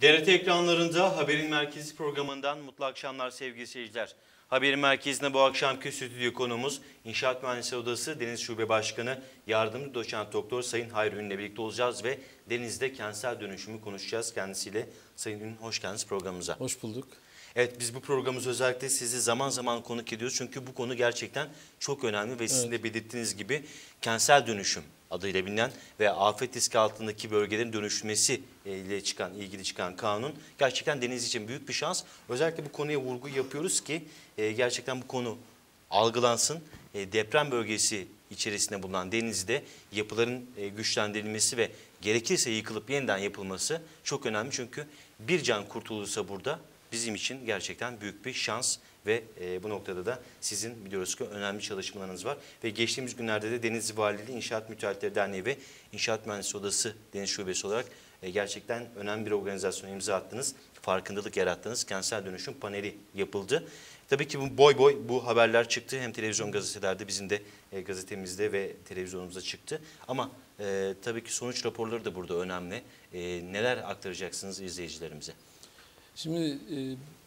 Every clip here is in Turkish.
TRT ekranlarında Haberin Merkezi programından mutlu akşamlar sevgili seyirciler. Haberin Merkezi'nde bu akşamki stüdyo konumuz İnşaat Mühendisleri Odası Deniz Şube Başkanı Yardımcı Doçent Doktor Sayın Hayri Ün'le birlikte olacağız ve Deniz'de kentsel dönüşümü konuşacağız kendisiyle. Sayın Ün hoş geldiniz programımıza. Hoş bulduk. Evet biz bu programımızı özellikle sizi zaman zaman konuk ediyoruz. Çünkü bu konu gerçekten çok önemli ve sizin de belirttiğiniz gibi kentsel dönüşüm adıyla bilinen ve afet riski altındaki bölgelerin dönüşmesi e, ile çıkan, ilgili çıkan kanun gerçekten deniz için büyük bir şans. Özellikle bu konuya vurgu yapıyoruz ki e, gerçekten bu konu algılansın. E, deprem bölgesi içerisinde bulunan denizde yapıların güçlendirilmesi ve gerekirse yıkılıp yeniden yapılması çok önemli. Çünkü bir can kurtulursa burada bizim için gerçekten büyük bir şans ve e, bu noktada da sizin biliyoruz ki önemli çalışmalarınız var. Ve geçtiğimiz günlerde de Denizli Valiliği İnşaat Müteahhitleri Derneği ve İnşaat Mühendisi Odası Deniz Şubesi olarak e, gerçekten önemli bir organizasyona imza attınız. Farkındalık yarattınız. Kentsel dönüşüm paneli yapıldı. Tabii ki bu boy boy bu haberler çıktı. Hem televizyon gazetelerde bizim de e, gazetemizde ve televizyonumuzda çıktı. Ama e, tabii ki sonuç raporları da burada önemli. E, neler aktaracaksınız izleyicilerimize? Şimdi e,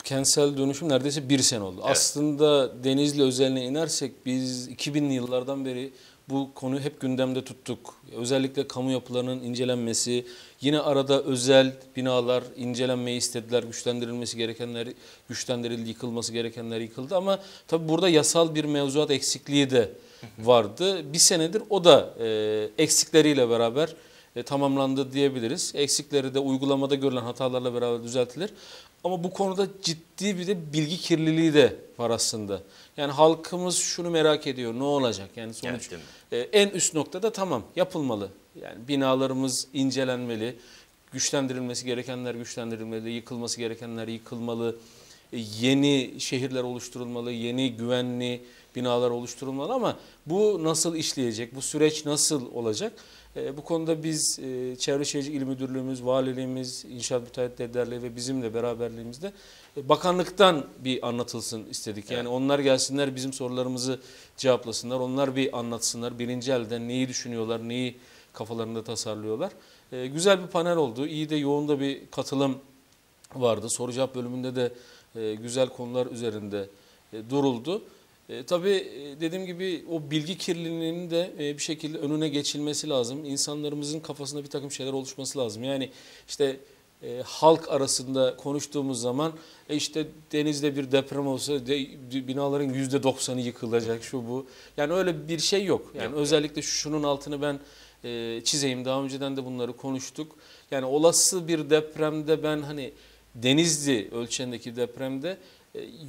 kentsel dönüşüm neredeyse bir sene oldu. Evet. Aslında Denizli özeline inersek biz 2000'li yıllardan beri bu konuyu hep gündemde tuttuk. Özellikle kamu yapılarının incelenmesi, yine arada özel binalar incelenmeyi istediler. Güçlendirilmesi gerekenler güçlendirildi, yıkılması gerekenler yıkıldı. Ama tabii burada yasal bir mevzuat eksikliği de vardı. Bir senedir o da e, eksikleriyle beraber e, tamamlandı diyebiliriz. Eksikleri de uygulamada görülen hatalarla beraber düzeltilir. Ama bu konuda ciddi bir de bilgi kirliliği de var aslında. Yani halkımız şunu merak ediyor ne olacak? Yani sonuç e, en üst noktada tamam yapılmalı. Yani binalarımız incelenmeli. Güçlendirilmesi gerekenler güçlendirilmeli, yıkılması gerekenler yıkılmalı. E, Yeni şehirler oluşturulmalı, yeni güvenli binalar oluşturulmalı ama bu nasıl işleyecek? Bu süreç nasıl olacak? E, Bu konuda biz e, Çevre Şehircilik İl Müdürlüğümüz, Valiliğimiz, İnşaat Müteahhitleri Derneği ve bizim de beraberliğimizde e, bakanlıktan bir anlatılsın istedik. Yani onlar gelsinler bizim sorularımızı cevaplasınlar. Onlar bir anlatsınlar. Birinci elden neyi düşünüyorlar, neyi kafalarında tasarlıyorlar. E, Güzel bir panel oldu. İyi de yoğun da bir katılım vardı. Soru cevap bölümünde de e, güzel konular üzerinde e, duruldu. E, tabii e, dediğim gibi o bilgi kirliliğinin de e, bir şekilde önüne geçilmesi lazım. İnsanlarımızın kafasında bir takım şeyler oluşması lazım. Yani işte e, halk arasında konuştuğumuz zaman e, işte denizde bir deprem olsa de, binaların yüzde doksanı yıkılacak şu bu. Yani öyle bir şey yok. Yani Yok. özellikle şunun altını ben e, çizeyim. Daha önceden de bunları konuştuk. Yani olası bir depremde ben hani Denizli ölçeğindeki depremde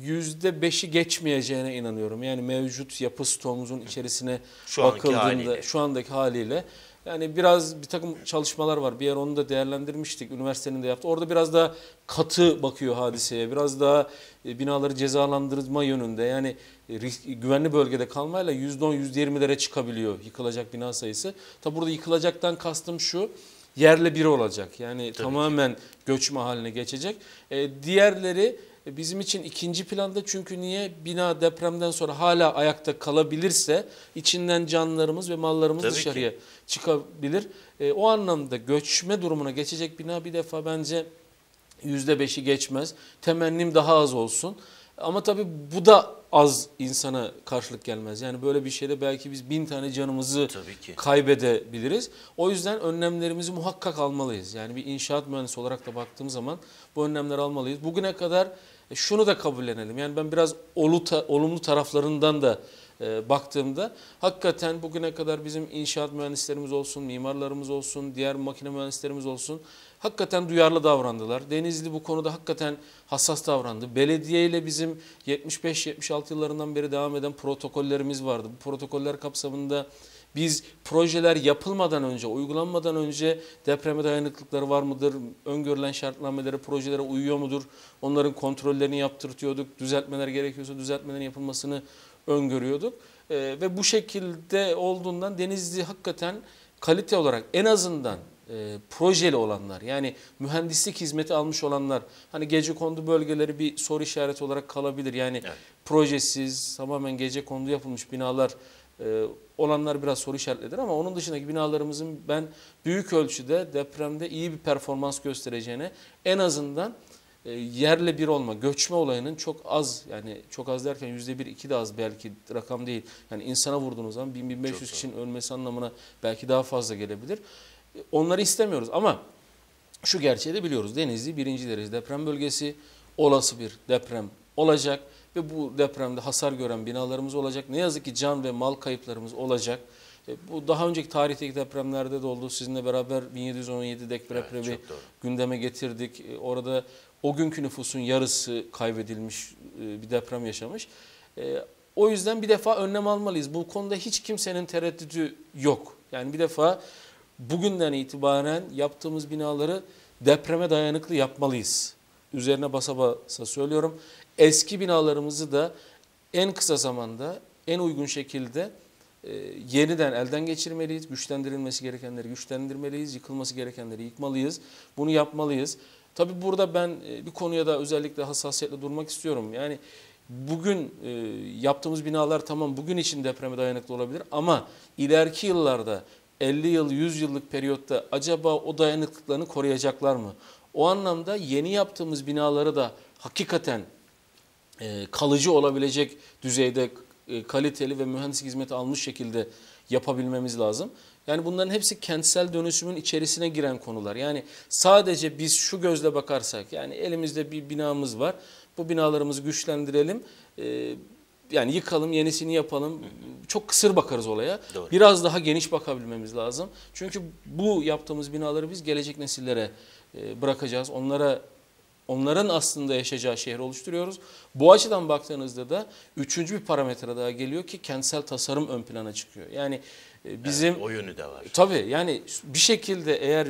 yüzde beşi geçmeyeceğine inanıyorum. Yani mevcut yapı stoğumuzun içerisine Şu bakıldığında haliyle. şu andaki haliyle yani biraz bir takım çalışmalar var. Bir yer onu da değerlendirmiştik. Üniversitenin de yaptı. Orada biraz daha katı bakıyor hadiseye. Biraz daha e, binaları cezalandırma yönünde. Yani e, risk- güvenli bölgede kalmayla %10 %20'lere çıkabiliyor yıkılacak bina sayısı. Tabi burada yıkılacaktan kastım şu. Yerle bir olacak. Yani ki. tamamen göçme haline geçecek. E, diğerleri bizim için ikinci planda çünkü niye bina depremden sonra hala ayakta kalabilirse içinden canlarımız ve mallarımız Tabii ki. dışarıya çıkabilir. E, o anlamda göçme durumuna geçecek bina bir defa bence yüzde beşi geçmez. Temennim daha az olsun. Ama tabii bu da az insana karşılık gelmez. Yani böyle bir şeyde belki biz bin tane canımızı ki. kaybedebiliriz. O yüzden önlemlerimizi muhakkak almalıyız. Yani bir inşaat mühendisi olarak da baktığım zaman bu önlemleri almalıyız. Bugüne kadar e, şunu da kabullenelim. Yani ben biraz olumlu taraflarından da e, baktığımda hakikaten bugüne kadar bizim inşaat mühendislerimiz olsun, mimarlarımız olsun, diğer makine mühendislerimiz olsun hakikaten duyarlı davrandılar. Denizli bu konuda hakikaten hassas davrandı. Belediye ile bizim 75-76 yıllarından beri devam eden protokollerimiz vardı. Bu protokoller kapsamında biz projeler yapılmadan önce, uygulanmadan önce depreme dayanıklıkları var mıdır? Öngörülen şartnamelere, projelere uyuyor mudur? Onların kontrollerini yaptırtıyorduk. Düzeltmeler gerekiyorsa düzeltmelerin yapılmasını öngörüyorduk. Ee, ve bu şekilde olduğundan Denizli hakikaten kalite olarak en azından e, projeli olanlar yani mühendislik hizmeti almış olanlar hani gece kondu bölgeleri bir soru işareti olarak kalabilir. Yani Evet. projesiz tamamen gece kondu yapılmış binalar E, olanlar biraz soru işaretlidir ama onun dışındaki binalarımızın ben büyük ölçüde depremde iyi bir performans göstereceğine en azından e, yerle bir olma, göçme olayının çok az yani çok az derken yüzde bir, iki de az belki rakam değil. Yani insana vurduğunuz zaman 1000-1500 Çok kişinin ölmesi anlamına belki daha fazla gelebilir. E, Onları istemiyoruz ama şu gerçeği de biliyoruz. Denizli birinci derece deprem bölgesi olası bir deprem olacak ve bu depremde hasar gören binalarımız olacak. Ne yazık ki can ve mal kayıplarımız olacak. E, Bu daha önceki tarihteki depremlerde de oldu. Sizinle beraber 1717 depremi Evet, gündeme getirdik. E, Orada o günkü nüfusun yarısı kaybedilmiş e, bir deprem yaşamış. O yüzden bir defa önlem almalıyız. Bu konuda hiç kimsenin tereddütü yok. Yani bir defa bugünden itibaren yaptığımız binaları depreme dayanıklı yapmalıyız. Üzerine basa basa söylüyorum. Eski binalarımızı da en kısa zamanda en uygun şekilde e, yeniden elden geçirmeliyiz. Güçlendirilmesi gerekenleri güçlendirmeliyiz. Yıkılması gerekenleri yıkmalıyız. Bunu yapmalıyız. Tabii burada ben e, bir konuya da özellikle hassasiyetle durmak istiyorum. Yani bugün e, yaptığımız binalar tamam bugün için depreme dayanıklı olabilir ama ileriki yıllarda 50 yıl 100 yıllık periyotta acaba o dayanıklılıklarını koruyacaklar mı? O anlamda yeni yaptığımız binaları da hakikaten kalıcı olabilecek düzeyde e, kaliteli ve mühendislik hizmeti almış şekilde yapabilmemiz lazım. Yani bunların hepsi kentsel dönüşümün içerisine giren konular. Yani sadece biz şu gözle bakarsak yani elimizde bir binamız var. Bu binalarımızı güçlendirelim. e, yani yıkalım, yenisini yapalım. Çok kısır bakarız olaya. Doğru. Biraz daha geniş bakabilmemiz lazım. Çünkü bu yaptığımız binaları biz gelecek nesillere e, bırakacağız. Onlara onların aslında yaşayacağı şehri oluşturuyoruz. Bu açıdan baktığınızda da üçüncü bir parametre daha geliyor ki kentsel tasarım ön plana çıkıyor. Yani e, bizim Evet, o yönü de var. Tabii yani bir şekilde eğer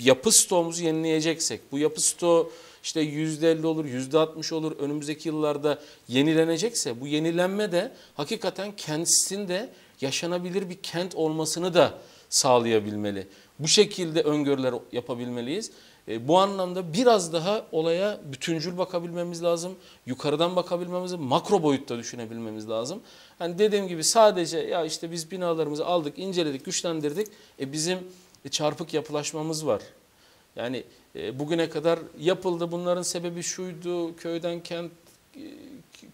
yapı stoğumuzu yenileyeceksek, bu yapı stoğu işte %50 olur, %60 olur önümüzdeki yıllarda yenilenecekse bu yenilenme de hakikaten kentsinde yaşanabilir bir kent olmasını da sağlayabilmeli. Bu şekilde öngörüler yapabilmeliyiz. E, bu anlamda biraz daha olaya bütüncül bakabilmemiz lazım. Yukarıdan bakabilmemiz lazım. Makro boyutta düşünebilmemiz lazım. Hani dediğim gibi sadece ya işte biz binalarımızı aldık, inceledik, güçlendirdik. E bizim çarpık yapılaşmamız var. Yani e, bugüne kadar yapıldı. Bunların sebebi şuydu. Köyden kent e,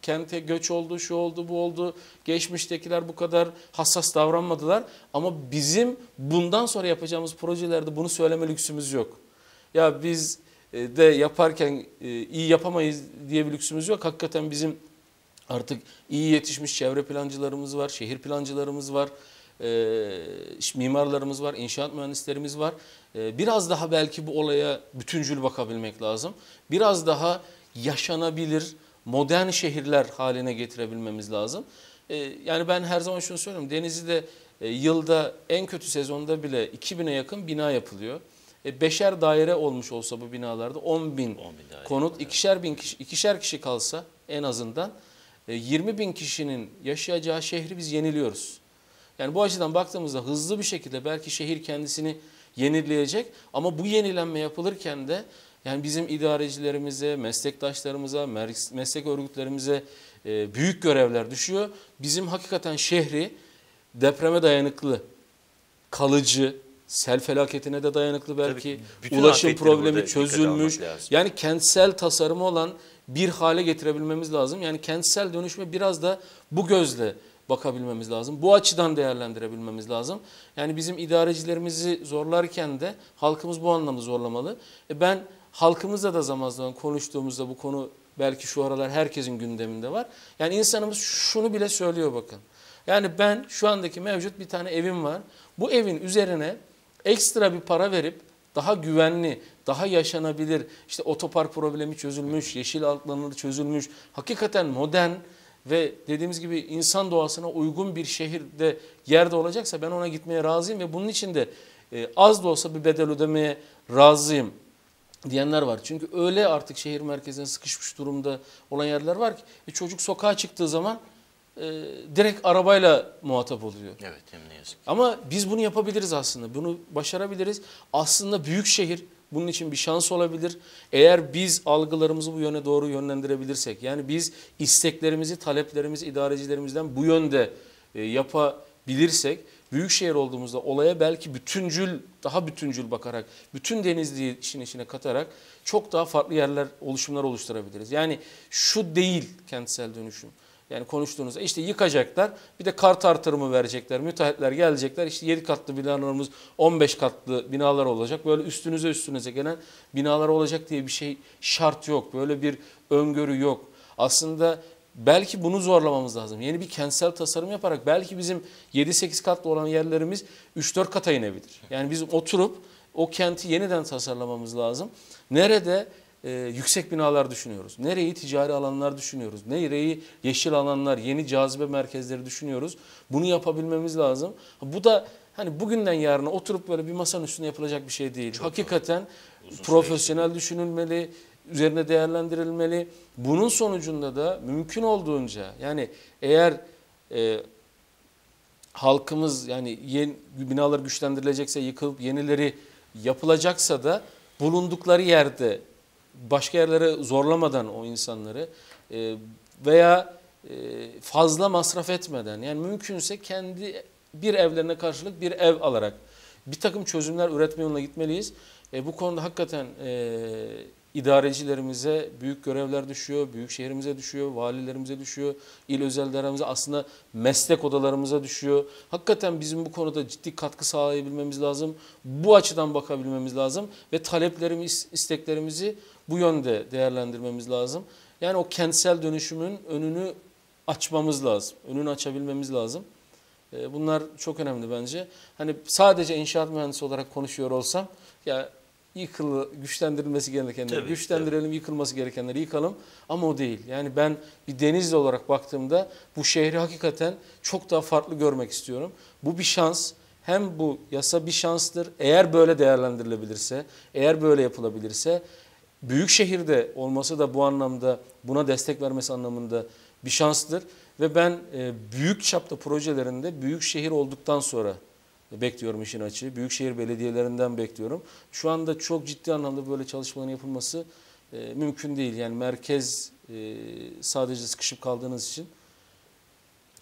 kente göç oldu, şu oldu, bu oldu. Geçmiştekiler bu kadar hassas davranmadılar. Ama bizim bundan sonra yapacağımız projelerde bunu söyleme lüksümüz yok. Ya biz e, de yaparken e, iyi yapamayız diye bir lüksümüz yok. Hakikaten bizim artık iyi yetişmiş çevre plancılarımız var, şehir plancılarımız var, e, mimarlarımız var, inşaat mühendislerimiz var. Biraz daha belki bu olaya bütüncül bakabilmek lazım. Biraz daha yaşanabilir, modern şehirler haline getirebilmemiz lazım. Yani ben her zaman şunu söylüyorum. Denizli'de yılda en kötü sezonda bile 2000'e yakın bina yapılıyor. E, beşer daire olmuş olsa bu binalarda 10 bin 10 bin daire. konut, ikişer bin kişi, ikişer kişi kalsa en azından e, 20 bin kişinin yaşayacağı şehri biz yeniliyoruz. Yani bu açıdan baktığımızda hızlı bir şekilde belki şehir kendisini yenileyecek ama bu yenilenme yapılırken de yani bizim idarecilerimize, meslektaşlarımıza, meslek örgütlerimize e, büyük görevler düşüyor. Bizim hakikaten şehri depreme dayanıklı, kalıcı, sel felaketine de dayanıklı belki, Tabii, ulaşım problemi çözülmüş. Yani kentsel tasarımı olan bir hale getirebilmemiz lazım. Yani kentsel dönüşme biraz da bu gözle bakabilmemiz lazım. Bu açıdan değerlendirebilmemiz lazım. Yani bizim idarecilerimizi zorlarken de halkımız bu anlamda zorlamalı. E ben halkımızla da zaman zaman konuştuğumuzda bu konu belki şu aralar herkesin gündeminde var. Yani insanımız şunu bile söylüyor bakın. Yani ben şu andaki mevcut bir tane evim var. Bu evin üzerine ekstra bir para verip daha güvenli, daha yaşanabilir, işte otopark problemi çözülmüş, yeşil alanları çözülmüş, hakikaten modern ve dediğimiz gibi insan doğasına uygun bir şehirde yerde olacaksa ben ona gitmeye razıyım ve bunun için de e, az da olsa bir bedel ödemeye razıyım diyenler var. Çünkü öyle artık şehir merkezine sıkışmış durumda olan yerler var ki e, çocuk sokağa çıktığı zaman e, direkt arabayla muhatap oluyor. Evet ne yazık. Ama biz bunu yapabiliriz aslında. Bunu başarabiliriz. Aslında büyük şehir bunun için bir şans olabilir. Eğer biz algılarımızı bu yöne doğru yönlendirebilirsek, yani biz isteklerimizi, taleplerimizi idarecilerimizden bu yönde e, yapabilirsek büyük şehir olduğumuzda olaya belki bütüncül daha bütüncül bakarak bütün Denizli'yi işin içine katarak çok daha farklı yerler oluşumlar oluşturabiliriz. Yani şu değil kentsel dönüşüm. Yani konuştuğunuzda işte yıkacaklar bir de kart artırımı verecekler. Müteahhitler gelecekler işte 7 katlı binalarımız 15 katlı binalar olacak. Böyle üstünüze üstünüze gelen binalar olacak diye bir şey şart yok. Böyle bir öngörü yok. Aslında belki bunu zorlamamız lazım. Yeni bir kentsel tasarım yaparak belki bizim 7-8 katlı olan yerlerimiz 3-4 kata inebilir. Yani biz oturup o kenti yeniden tasarlamamız lazım. Nerede e, yüksek binalar düşünüyoruz. Nereyi ticari alanlar düşünüyoruz. Nereyi yeşil alanlar, yeni cazibe merkezleri düşünüyoruz. Bunu yapabilmemiz lazım. Bu da hani bugünden yarına oturup böyle bir masanın üstünde yapılacak bir şey değil. Çok Hakikaten Uzun profesyonel düşünülmeli, üzerine değerlendirilmeli. Bunun sonucunda da mümkün olduğunca yani eğer e, halkımız yani yeni binalar güçlendirilecekse yıkılıp yenileri yapılacaksa da bulundukları yerde başka yerlere zorlamadan o insanları e, veya e, fazla masraf etmeden yani mümkünse kendi bir evlerine karşılık bir ev alarak bir takım çözümler üretme yoluna gitmeliyiz. E, bu konuda hakikaten e, idarecilerimize büyük görevler düşüyor, büyük şehrimize düşüyor, valilerimize düşüyor, il özellerimize aslında meslek odalarımıza düşüyor. Hakikaten bizim bu konuda ciddi katkı sağlayabilmemiz lazım. Bu açıdan bakabilmemiz lazım ve taleplerimiz, isteklerimizi bu yönde değerlendirmemiz lazım. Yani o kentsel dönüşümün önünü açmamız lazım. Önünü açabilmemiz lazım. E, Bunlar çok önemli bence. Hani sadece inşaat mühendisi olarak konuşuyor olsam ya yıkılı, güçlendirilmesi gerekenleri Tabii, güçlendirelim, yıkılması gerekenleri yıkalım ama o değil. Yani ben bir Denizli olarak baktığımda bu şehri hakikaten çok daha farklı görmek istiyorum. Bu bir şans. Hem bu yasa bir şanstır. Eğer böyle değerlendirilebilirse, eğer böyle yapılabilirse büyük şehirde olması da bu anlamda buna destek vermesi anlamında bir şanstır. Ve ben e, büyük çapta projelerinde büyük şehir olduktan sonra bekliyorum işin açığı. Büyükşehir belediyelerinden bekliyorum. Şu anda çok ciddi anlamda böyle çalışmaların yapılması e, mümkün değil. Yani merkez e, sadece sıkışıp kaldığınız için.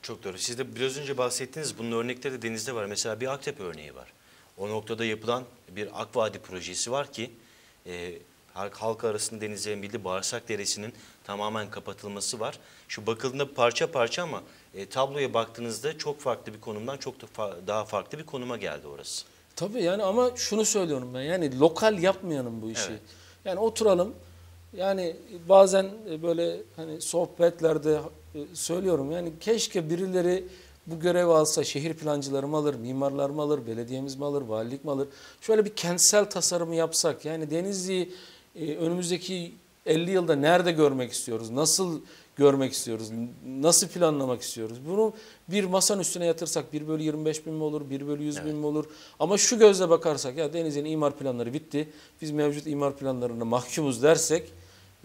Çok doğru. Siz de biraz önce bahsettiniz. Bunun örnekleri de denizde var. Mesela bir Aktepe örneği var. O noktada yapılan bir Akvadi projesi var ki e, halk, arasında denizlerin bildiği Bağırsak Deresi'nin tamamen kapatılması var. Şu bakıldığında parça parça ama e, tabloya baktığınızda çok farklı bir konumdan çok da fa- daha farklı bir konuma geldi orası. Tabii yani ama şunu söylüyorum ben yani lokal yapmayalım bu işi. Evet. Yani oturalım yani bazen böyle hani sohbetlerde e, söylüyorum yani keşke birileri bu görevi alsa şehir plancıları mı alır, mimarlar mı alır, belediyemiz mi alır, valilik mi alır? Şöyle bir kentsel tasarımı yapsak yani Denizli'yi e, önümüzdeki 50 yılda nerede görmek istiyoruz? Nasıl görmek istiyoruz? Nasıl planlamak istiyoruz? Bunu bir masanın üstüne yatırsak 1 bölü 25 bin mi olur, 1 bölü 100 bin mi olur? Ama şu gözle bakarsak ya Denizli'nin imar planları bitti. Biz mevcut imar planlarına mahkumuz dersek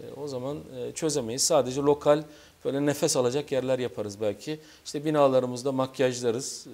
e, o zaman e, çözemeyiz. Sadece lokal böyle nefes alacak yerler yaparız belki. İşte binalarımızda makyajlarız. e,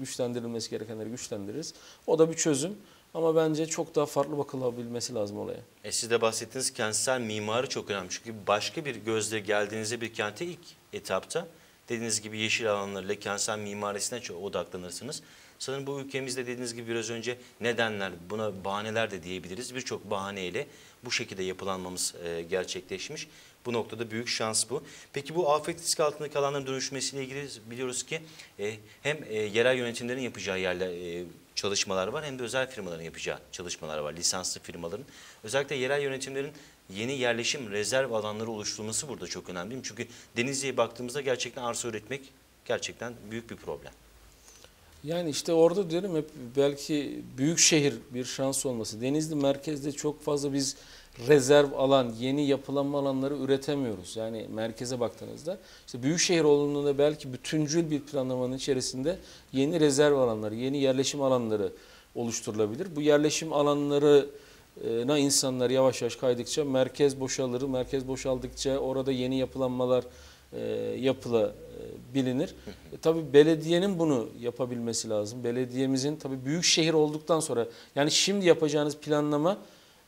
Güçlendirilmesi gerekenleri güçlendiririz. O da bir çözüm. Ama bence çok daha farklı bakılabilmesi lazım olaya. E siz de bahsettiğiniz kentsel mimarı çok önemli. Çünkü başka bir gözle geldiğinizde bir kente ilk etapta dediğiniz gibi yeşil alanlarıyla kentsel mimarisine çok odaklanırsınız. Sanırım bu ülkemizde dediğiniz gibi biraz önce nedenler, buna bahaneler de diyebiliriz. Birçok bahaneyle bu şekilde yapılanmamız e, gerçekleşmiş. Bu noktada büyük şans bu. Peki bu afet riski altındaki alanların dönüşmesiyle ilgili biliyoruz ki e, hem e, yerel yönetimlerin yapacağı yerler e, çalışmalar var hem de özel firmaların yapacağı çalışmalar var. Lisanslı firmaların. Özellikle yerel yönetimlerin yeni yerleşim rezerv alanları oluşturulması burada çok önemli. Çünkü Denizli'ye baktığımızda gerçekten arsa üretmek gerçekten büyük bir problem. Yani işte orada diyorum hep belki büyük şehir bir şans olması. Denizli merkezde çok fazla biz rezerv alan, yeni yapılanma alanları üretemiyoruz. Yani merkeze baktığınızda işte büyük şehir olduğunda belki bütüncül bir planlamanın içerisinde yeni rezerv alanları, yeni yerleşim alanları oluşturulabilir. Bu yerleşim alanlarına insanlar yavaş yavaş kaydıkça merkez boşalır. Merkez boşaldıkça orada yeni yapılanmalar e, yapılabilir. E, tabii belediyenin bunu yapabilmesi lazım. Belediyemizin tabii büyük şehir olduktan sonra yani şimdi yapacağınız planlama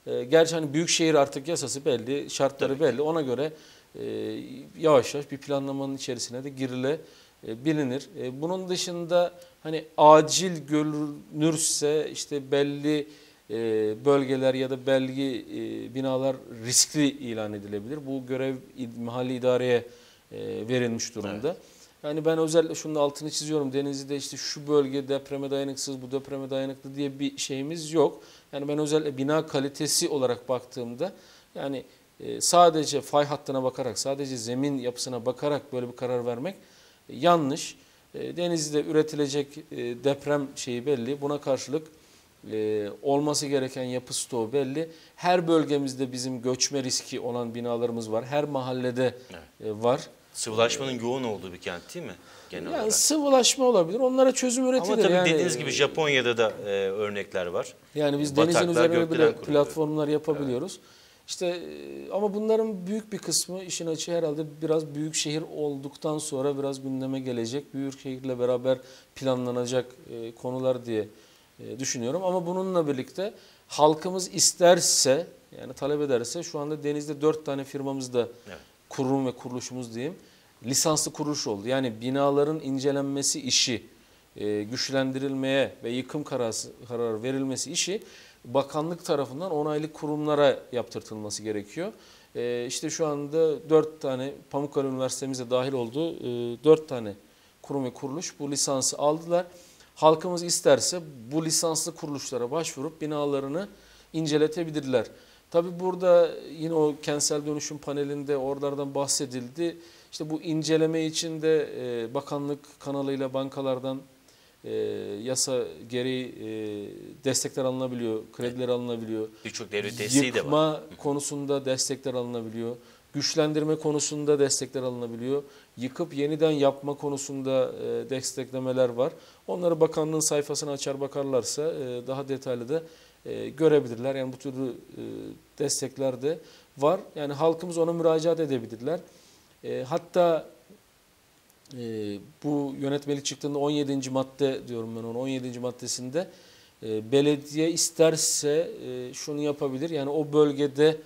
e, gerçi hani büyük şehir artık yasası belli, şartları Tabii belli. Ona göre e, yavaş yavaş bir planlamanın içerisine de girile e, bilinir. E, bunun dışında hani acil görünürse işte belli e, bölgeler ya da belli e, binalar riskli ilan edilebilir. Bu görev mahalli idareye e, verilmiş durumda. Yani ben özellikle şunun altını çiziyorum. Denizli'de işte şu bölge depreme dayanıksız, bu depreme dayanıklı diye bir şeyimiz yok. Yani ben özellikle bina kalitesi olarak baktığımda yani e, sadece fay hattına bakarak, sadece zemin yapısına bakarak böyle bir karar vermek e, yanlış. E, Denizli'de üretilecek deprem şeyi belli. Buna karşılık olması gereken yapı stoğu belli. Her bölgemizde bizim göçme riski olan binalarımız var. Her mahallede e, var. Sıvılaşmanın yoğun olduğu bir kent değil mi? Genel Yani olarak. sıvılaşma olabilir. Onlara çözüm üretilir. Ama tabii yani, dediğiniz gibi Japonya'da da e, örnekler var. Yani biz Bataklar, denizin üzerine bile platformlar yapabiliyoruz. İşte e, ama bunların büyük bir kısmı işin açığı herhalde biraz büyük şehir olduktan sonra biraz gündeme gelecek. Büyük şehirle beraber planlanacak e, konular diye e, düşünüyorum. Ama bununla birlikte halkımız isterse yani talep ederse şu anda denizde dört tane firmamız da Evet. Kurum ve kuruluşumuz diyeyim lisanslı kuruluş oldu. Yani binaların incelenmesi işi, e, güçlendirilmeye ve yıkım kararı, kararı verilmesi işi bakanlık tarafından onaylı kurumlara yaptırtılması gerekiyor. E, işte şu anda dört tane Pamukkale Üniversitemize dahil olduğu e, dört tane kurum ve kuruluş bu lisansı aldılar. Halkımız isterse bu lisanslı kuruluşlara başvurup binalarını inceletebilirler. Tabi burada yine o kentsel dönüşüm panelinde oralardan bahsedildi. İşte bu inceleme için de e, bakanlık kanalıyla bankalardan e, yasa gereği e, destekler alınabiliyor, krediler alınabiliyor. Birçok devlet desteği de var. Yıkma konusunda destekler alınabiliyor. Güçlendirme konusunda destekler alınabiliyor. Yıkıp yeniden yapma konusunda e, desteklemeler var. Onları bakanlığın sayfasını açar bakarlarsa e, daha detaylı da e, görebilirler. Yani bu türlü e, destekler de var. Yani halkımız ona müracaat edebilirler. E, hatta e, bu yönetmelik çıktığında 17. madde diyorum ben onu 17. maddesinde e, belediye isterse e, şunu yapabilir. Yani o bölgede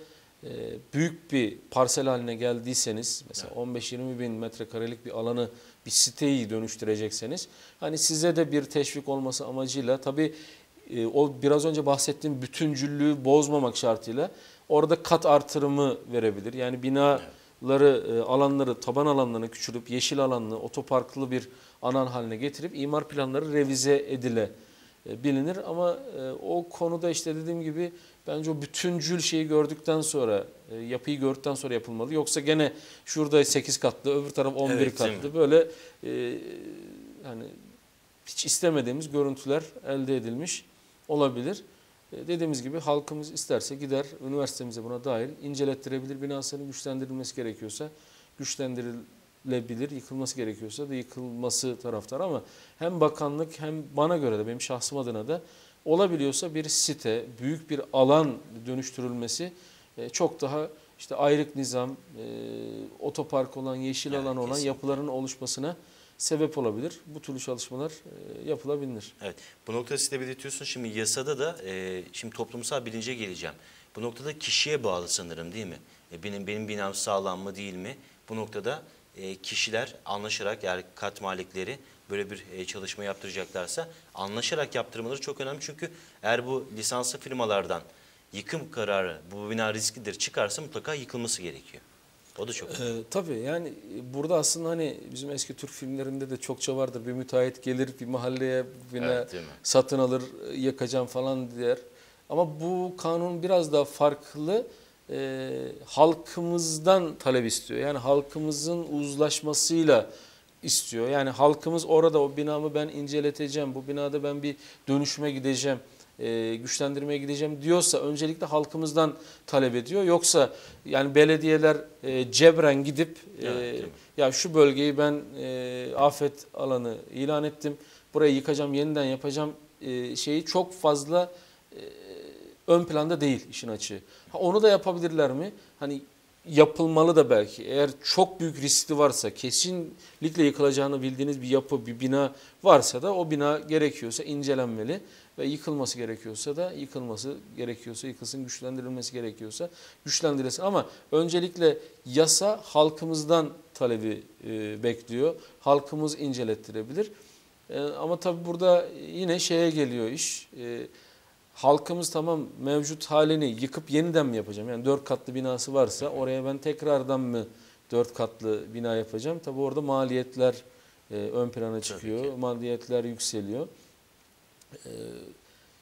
e, büyük bir parsel haline geldiyseniz mesela 15-20 bin metrekarelik bir alanı bir siteyi dönüştürecekseniz hani size de bir teşvik olması amacıyla tabii e, o biraz önce bahsettiğim bütüncüllüğü bozmamak şartıyla orada kat artırımı verebilir. Yani binaları e, alanları taban alanlarını küçülüp yeşil alanlı otoparklı bir alan haline getirip imar planları revize edile e, bilinir ama e, o konuda işte dediğim gibi bence o bütüncül şeyi gördükten sonra e, yapıyı gördükten sonra yapılmalı. Yoksa gene şurada 8 katlı öbür taraf 11 Evet, katlı böyle e, hani hiç istemediğimiz görüntüler elde edilmiş olabilir. E, Dediğimiz gibi halkımız isterse gider üniversitemize buna dahil incelettirebilir. Binasının güçlendirilmesi gerekiyorsa güçlendirilebilir. Yıkılması gerekiyorsa da yıkılması taraftar ama hem bakanlık hem bana göre de benim şahsım adına da olabiliyorsa bir site, büyük bir alan dönüştürülmesi e, çok daha işte ayrık nizam, e, otopark olan, yeşil Yani alan olan kesinlikle. yapıların oluşmasına sebep olabilir. Bu türlü çalışmalar e, yapılabilir. Evet. Bu noktada siz de belirtiyorsun. Şimdi yasada da e, şimdi toplumsal bilince geleceğim. Bu noktada kişiye bağlı sanırım değil mi? E, benim benim binam sağlam mı değil mi? Bu noktada e, kişiler anlaşarak yani kat malikleri böyle bir e, çalışma yaptıracaklarsa anlaşarak yaptırmaları çok önemli. Çünkü eğer bu lisanslı firmalardan yıkım kararı bu bina risklidir çıkarsa mutlaka yıkılması gerekiyor. O da çok. Ee, tabii yani e, burada aslında hani bizim eski Türk filmlerinde de çokça vardır. Bir müteahhit gelir bir mahalleye bina Evet, satın alır e, yakacağım falan der. Ama bu kanun biraz daha farklı. Ee, halkımızdan talep istiyor. Yani halkımızın uzlaşmasıyla istiyor. Yani halkımız orada o binamı ben inceleteceğim. Bu binada ben bir dönüşüme gideceğim. E, güçlendirmeye gideceğim diyorsa öncelikle halkımızdan talep ediyor. Yoksa yani belediyeler e, cebren gidip e, Evet, ya şu bölgeyi ben e, afet alanı ilan ettim. Burayı yıkacağım, yeniden yapacağım e, şeyi çok fazla e, ön planda değil işin açığı. Ha, onu da yapabilirler mi? Hani yapılmalı da belki. Eğer çok büyük riskli varsa, kesinlikle yıkılacağını bildiğiniz bir yapı, bir bina varsa da o bina gerekiyorsa incelenmeli ve yıkılması gerekiyorsa da yıkılması gerekiyorsa yıkılsın, güçlendirilmesi gerekiyorsa güçlendirilsin. Ama öncelikle yasa halkımızdan talebi e, bekliyor. Halkımız incelettirebilir. E, ama tabii burada yine şeye geliyor iş. E, halkımız tamam mevcut halini yıkıp yeniden mi yapacağım? Yani dört katlı binası varsa oraya ben tekrardan mı dört katlı bina yapacağım? Tabii orada maliyetler e, ön plana çıkıyor. Maliyetler yükseliyor. E,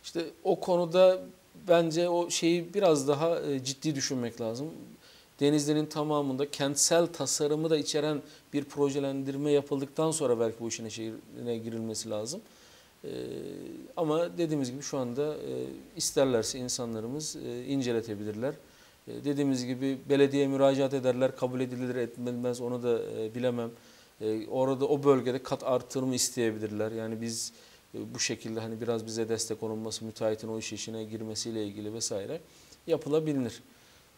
işte o konuda bence o şeyi biraz daha e, ciddi düşünmek lazım. Denizli'nin tamamında kentsel tasarımı da içeren bir projelendirme yapıldıktan sonra belki bu işin içine girilmesi lazım. Ee, ama dediğimiz gibi şu anda e, isterlerse insanlarımız e, inceletebilirler. E, dediğimiz gibi belediye müracaat ederler, kabul edilir etmez onu da bilemem. Orada o bölgede kat artırımı isteyebilirler. Yani biz bu şekilde hani biraz bize destek olunması, müteahhitin o iş işine girmesiyle ilgili vesaire yapılabilir.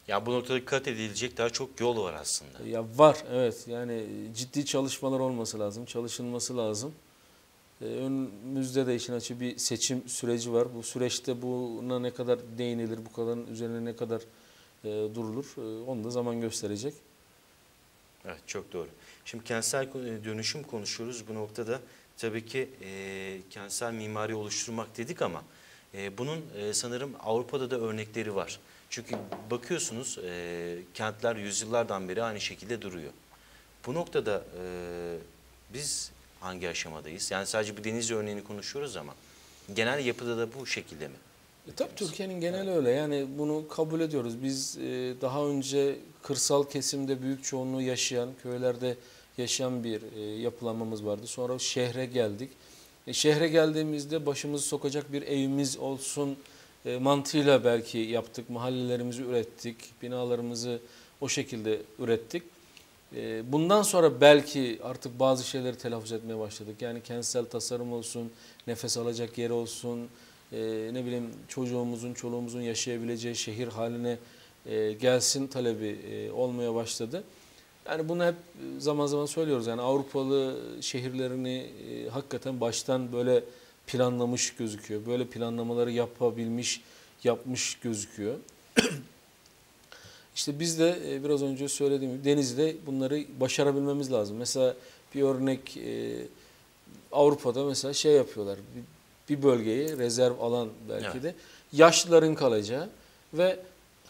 Ya bu noktada dikkat edilecek daha çok yol var aslında. Ya var evet yani ciddi çalışmalar olması lazım, çalışılması lazım. Ee, önümüzde de işin açığı bir seçim süreci var. Bu süreçte buna ne kadar değinilir, bu kadar üzerine ne kadar e, durulur e, onu da zaman gösterecek. Evet çok doğru. Şimdi kentsel dönüşüm konuşuyoruz. Bu noktada tabii ki e, kentsel mimari oluşturmak dedik ama e, bunun e, sanırım Avrupa'da da örnekleri var. Çünkü bakıyorsunuz e, kentler yüzyıllardan beri aynı şekilde duruyor. Bu noktada e, biz hangi aşamadayız? Yani sadece bir deniz örneğini konuşuyoruz ama genel yapıda da bu şekilde mi? E, tabii Türkiye'nin geneli öyle. Yani bunu kabul ediyoruz. Biz e, daha önce kırsal kesimde büyük çoğunluğu yaşayan, köylerde yaşayan bir e, yapılanmamız vardı. Sonra şehre geldik. E, şehre geldiğimizde başımızı sokacak bir evimiz olsun e, mantığıyla belki yaptık. Mahallelerimizi ürettik, binalarımızı o şekilde ürettik. E, bundan sonra belki artık bazı şeyleri telaffuz etmeye başladık. Yani kentsel tasarım olsun, nefes alacak yer olsun, e, ne bileyim çocuğumuzun, çoluğumuzun yaşayabileceği şehir haline e, gelsin talebi e, olmaya başladı. Yani bunu hep zaman zaman söylüyoruz. Yani Avrupalı şehirlerini e, hakikaten baştan böyle planlamış gözüküyor. Böyle planlamaları yapabilmiş, yapmış gözüküyor. İşte biz de e, biraz önce söylediğim gibi Denizli'de bunları başarabilmemiz lazım. Mesela bir örnek e, Avrupa'da mesela şey yapıyorlar. Bir, bir bölgeyi rezerv alan belki Evet. de yaşlıların kalacağı ve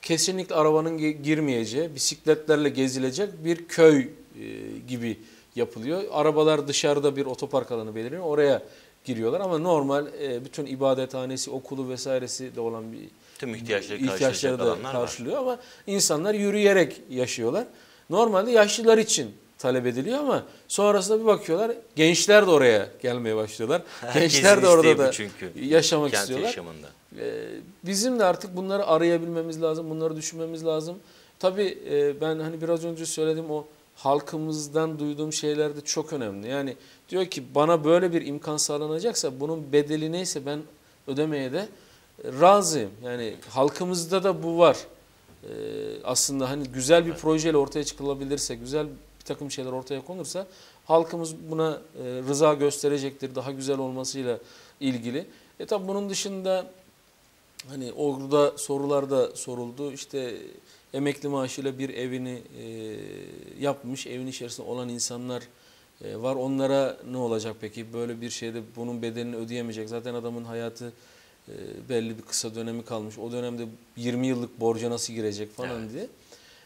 kesinlikle arabanın gi- girmeyeceği, bisikletlerle gezilecek bir köy e, gibi yapılıyor. Arabalar dışarıda bir otopark alanı belirleniyor. Oraya giriyorlar ama normal e, bütün ibadethanesi, okulu vesairesi de olan bir Tüm ihtiyaçları ihtiyaçları da alanlar var. karşılıyor ama insanlar yürüyerek yaşıyorlar. Normalde yaşlılar için talep ediliyor ama sonrasında bir bakıyorlar gençler de oraya gelmeye başlıyorlar. Herkesin gençler de orada da çünkü. yaşamak Kent istiyorlar. yaşamında. Ee, Bizim de artık bunları arayabilmemiz lazım, bunları düşünmemiz lazım. Tabii e, ben hani biraz önce söyledim o halkımızdan duyduğum şeyler de çok önemli. Yani diyor ki bana böyle bir imkan sağlanacaksa bunun bedeli neyse ben ödemeye de razıyım. Yani halkımızda da bu var. Ee, Aslında hani güzel bir projeyle ortaya çıkılabilirse, güzel bir takım şeyler ortaya konursa halkımız buna e, rıza gösterecektir. Daha güzel olmasıyla ilgili. E tabi bunun dışında Hani orada sorularda soruldu. İşte emekli maaşıyla bir evini e, yapmış, evin içerisinde olan insanlar e, var. Onlara ne olacak peki? Böyle bir şeyde bunun bedelini ödeyemeyecek. Zaten adamın hayatı e, belli bir kısa dönemi kalmış. O dönemde 20 yıllık borca nasıl girecek falan Evet. diye.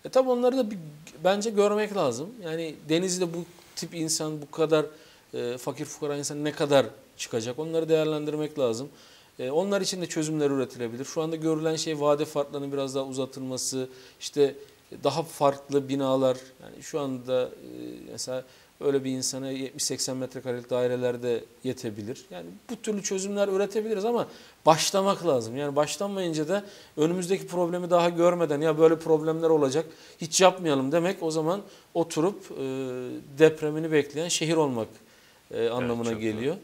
E tabi onları da bir, bence görmek lazım. Yani Denizli'de bu tip insan bu kadar e, fakir fukara insan ne kadar çıkacak onları değerlendirmek lazım. E, onlar için de çözümler üretilebilir. Şu anda görülen şey vade farklarının biraz daha uzatılması, işte daha farklı binalar. Yani şu anda e, mesela öyle bir insana 70-80 metrekarelik dairelerde yetebilir. Yani bu türlü çözümler üretebiliriz ama başlamak lazım. Yani başlanmayınca da önümüzdeki problemi daha görmeden ya böyle problemler olacak hiç yapmayalım demek o zaman oturup e, depremini bekleyen şehir olmak e, anlamına çok geliyor.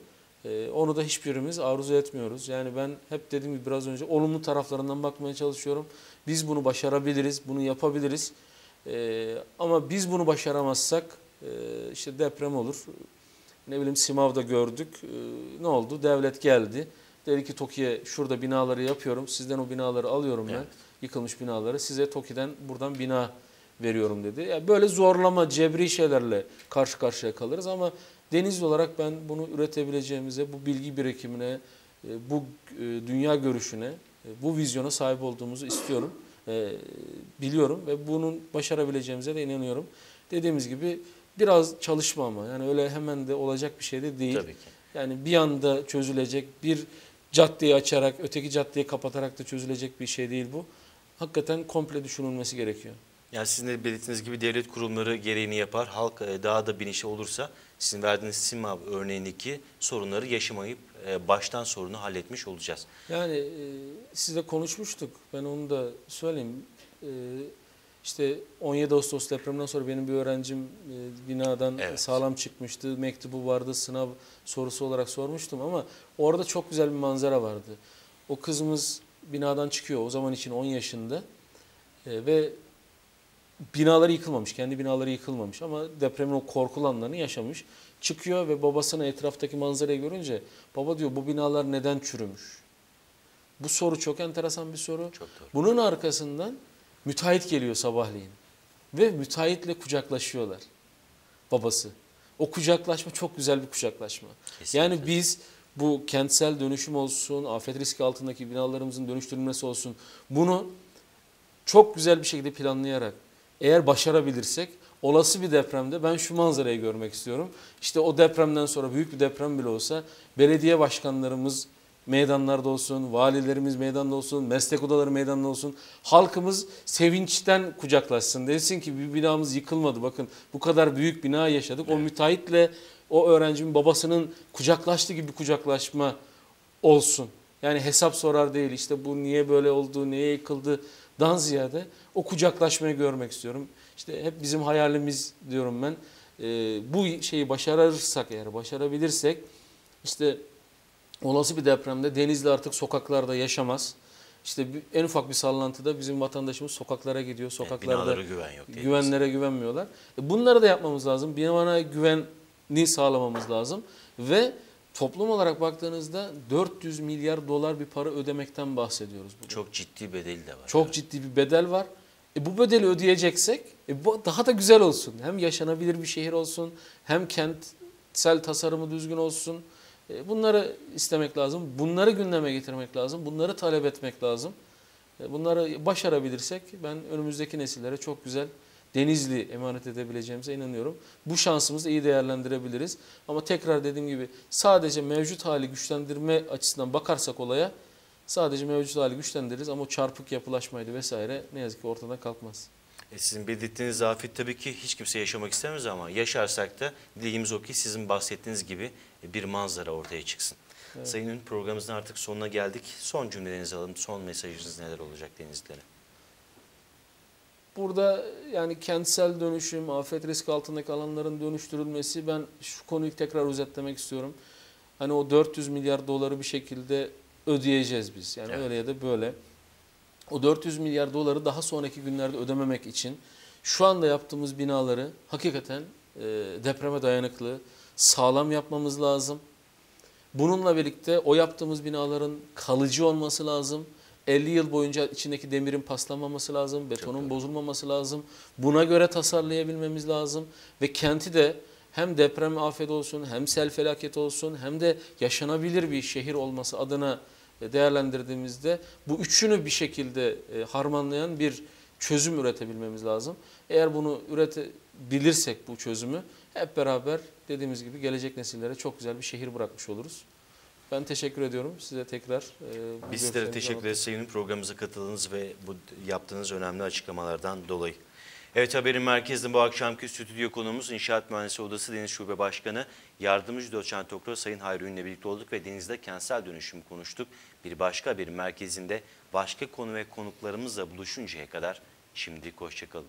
E, onu da hiçbirimiz arzu etmiyoruz. Yani ben hep dediğim gibi biraz önce olumlu taraflarından bakmaya çalışıyorum. Biz bunu başarabiliriz, bunu yapabiliriz. E, ama biz bunu başaramazsak e, işte deprem olur. Ne bileyim Simav'da gördük. E, ne oldu? Devlet geldi. Dedi ki TOKİ'ye şurada binaları yapıyorum. Sizden o binaları alıyorum ben. Evet. Yıkılmış binaları. Size TOKİ'den buradan bina veriyorum dedi. Yani böyle zorlama, cebri şeylerle karşı karşıya kalırız ama Denizli olarak ben bunu üretebileceğimize, bu bilgi birikimine, e, bu e, dünya görüşüne, e, bu vizyona sahip olduğumuzu istiyorum. Biliyorum ve bunun başarabileceğimize de inanıyorum. Dediğimiz gibi biraz çalışma ama yani öyle hemen de olacak bir şey de değil. Tabii ki. Yani bir anda çözülecek bir caddeyi açarak öteki caddeyi kapatarak da çözülecek bir şey değil bu. Hakikaten komple düşünülmesi gerekiyor. Yani sizin de belirttiğiniz gibi devlet kurumları gereğini yapar. Halk e, daha da bilinçli olursa sizin verdiğiniz Simab örneğindeki sorunları yaşamayıp e, baştan sorunu halletmiş olacağız. Yani e, sizle konuşmuştuk. Ben onu da söyleyeyim. E, işte 17 Ağustos depreminden sonra benim bir öğrencim e, binadan Evet. sağlam çıkmıştı. Mektubu vardı, sınav sorusu olarak sormuştum ama orada çok güzel bir manzara vardı. O kızımız binadan çıkıyor. O zaman için 10 yaşında E, ve binaları yıkılmamış. Kendi binaları yıkılmamış ama depremin o korkulu anlarını yaşamış. Çıkıyor ve babasına etraftaki manzarayı görünce baba diyor bu binalar neden çürümüş? Bu soru çok enteresan bir soru. Çok doğru. Bunun arkasından müteahhit geliyor sabahleyin ve müteahhitle kucaklaşıyorlar babası. O kucaklaşma çok güzel bir kucaklaşma. Kesinlikle. Yani biz bu kentsel dönüşüm olsun, afet riski altındaki binalarımızın dönüştürülmesi olsun bunu çok güzel bir şekilde planlayarak eğer başarabilirsek olası bir depremde ben şu manzarayı görmek istiyorum. İşte o depremden sonra büyük bir deprem bile olsa belediye başkanlarımız meydanlarda olsun, valilerimiz meydanda olsun, meslek odaları meydanda olsun. Halkımız sevinçten kucaklaşsın. Desin ki bir binamız yıkılmadı. Bakın bu kadar büyük bina yaşadık. O müteahhitle o öğrencimin babasının kucaklaştığı gibi bir kucaklaşma olsun. Yani hesap sorar değil işte bu niye böyle oldu, niye yıkıldı dan ziyade o kucaklaşmayı görmek istiyorum. İşte hep bizim hayalimiz diyorum ben. Ee, bu şeyi başarırsak eğer başarabilirsek işte olası bir depremde Denizli artık sokaklarda yaşamaz. İşte en ufak bir sallantıda bizim vatandaşımız sokaklara gidiyor. Evet, Sokaklarda binalara güven yok. güvenlere güvenmiyorlar. E, Bunları da yapmamız lazım. Binana güveni sağlamamız lazım. Ve toplum olarak baktığınızda 400 milyar dolar bir para ödemekten bahsediyoruz. burada. Çok ciddi bedeli de var. Çok ciddi bir bedel var. E bu bedeli ödeyeceksek e bu daha da güzel olsun. Hem yaşanabilir bir şehir olsun, hem kentsel tasarımı düzgün olsun. E bunları istemek lazım. Bunları gündeme getirmek lazım. Bunları talep etmek lazım. E bunları başarabilirsek ben önümüzdeki nesillere çok güzel Denizli emanet edebileceğimize inanıyorum. Bu şansımızı iyi değerlendirebiliriz. Ama tekrar dediğim gibi sadece mevcut hali güçlendirme açısından bakarsak olaya Sadece mevcut hali güçlendiririz ama çarpık yapılaşmaydı vesaire ne yazık ki ortadan kalkmaz. E, sizin belirttiğiniz afet tabii ki hiç kimse yaşamak istemez ama yaşarsak da dileğimiz o ki sizin bahsettiğiniz gibi bir manzara ortaya çıksın. Sayın Ün programımızın artık sonuna geldik. Son cümlelerinizi alalım. Son mesajınız neler olacak denizlilere? Burada yani kentsel dönüşüm, afet riski altındaki alanların dönüştürülmesi ben şu konuyu tekrar özetlemek istiyorum. Hani o 400 milyar doları bir şekilde ödeyeceğiz biz. Yani Evet. öyle ya da böyle. O 400 milyar doları daha sonraki günlerde ödememek için şu anda yaptığımız binaları hakikaten e, depreme dayanıklı, sağlam yapmamız lazım. Bununla birlikte o yaptığımız binaların kalıcı olması lazım. 50 yıl boyunca içindeki demirin paslanmaması lazım, betonun bozulmaması lazım. Buna göre tasarlayabilmemiz lazım ve kenti de hem deprem afet olsun, hem sel felaket olsun, hem de yaşanabilir bir şehir olması adına e, değerlendirdiğimizde bu üçünü bir şekilde e, harmanlayan bir çözüm üretebilmemiz lazım. Eğer bunu üretebilirsek bu çözümü hep beraber dediğimiz gibi gelecek nesillere çok güzel bir şehir bırakmış oluruz. Ben teşekkür ediyorum size tekrar. e, Biz görüşlerinizi teşekkür ederiz Sayın programımıza katıldığınız ve bu yaptığınız önemli açıklamalardan dolayı. Evet haberin merkezinde bu akşamki stüdyo konuğumuz İnşaat Mühendisi Odası Deniz Şube Başkanı Yardımcı Doçent Doktor Sayın Hayri Ün'le birlikte olduk ve denizde kentsel dönüşüm konuştuk. Bir başka haberin merkezinde başka konu ve konuklarımızla buluşuncaya kadar şimdilik hoşçakalın.